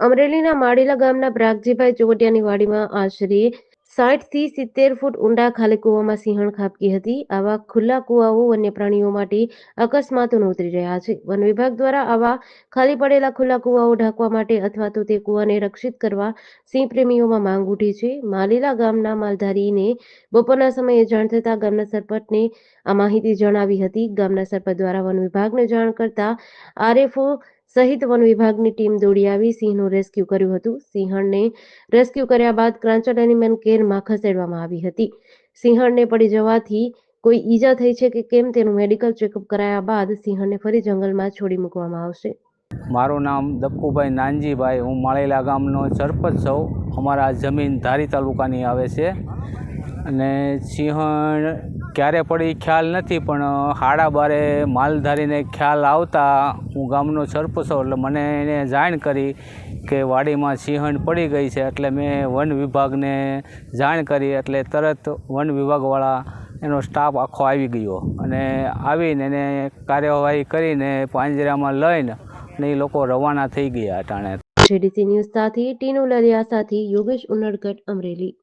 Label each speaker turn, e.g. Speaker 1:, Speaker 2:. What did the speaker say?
Speaker 1: અમરેલીના માળીલા ગામના પ્રાગજીભાઈ ચોગટિયાની વાડીમાં આશરે સાઠથી સિત્તેર ફૂટ ઊંડા ખાલી કૂવામાં સિંહણ ખાબકી હતી. આવા ખુલ્લા કૂવાઓ વન્ય પ્રાણીઓ માટે અકસ્માતો નોતરી રહ્યા છે. વન વિભાગ દ્વારા આવા ખાલી પડેલા ખુલ્લા કૂવાઓ ઢાંકવા માટે અથવા તો તે કૂવાને રક્ષિત કરવા સિંહ પ્રેમીઓમાં માંગ ઉઠી છે. માલીલા ગામના માલધારીને બપોરના સમયે જાણ થતાં ગામના સરપંચને આ માહિતી જણાવી હતી. ગામના સરપંચ દ્વારા વન વિભાગને જાણ કરતા આરએફઓ સહિત વન વિભાગની ટીમ દોડી આવી, સિંહનું રેસ્ક્યુ કર્યું હતું. સિંહણને રેસ્ક્યુ કર્યા બાદ ક્રાંચડ એનિમલ કેરમાં ખસેડવામાં આવી હતી. સિંહણને પડી જવાથી કોઈ ઈજા થઈ છે કે કેમ તેનું મેડિકલ ચેકઅપ કરાયા બાદ સિંહણને ફરી જંગલમાં છોડી મૂકવામાં આવશે.
Speaker 2: મારું નામ દપ્પુભાઈ નાનજીભાઈ. હું માળેલા ગામનો સરપંચ છું. અમારા જમીન ધારી તાલુકાની આવે છે. અને સિંહણ ક્યારે પડી ખ્યાલ નથી, પણ હાડા બારે માલધારીને ખ્યાલ આવતા હું ગામનો સરપંચ એટલે મને એને જાણ કરી કે વાડીમાં સિંહણ પડી ગઈ છે, એટલે મેં વન વિભાગને જાણ કરી, એટલે તરત વન વિભાગવાળા એનો સ્ટાફ આખો આવી ગયો. અને આવીને એને કાર્યવાહી કરીને પાંજરામાં લઈને ને એ લોકો રવાના થઈ ગયા અટાણે.
Speaker 1: જીડીસી ન્યૂઝ સાથે ટીનુ લરિયા સાથે યોગેશ ઉનડકટ અમરેલી.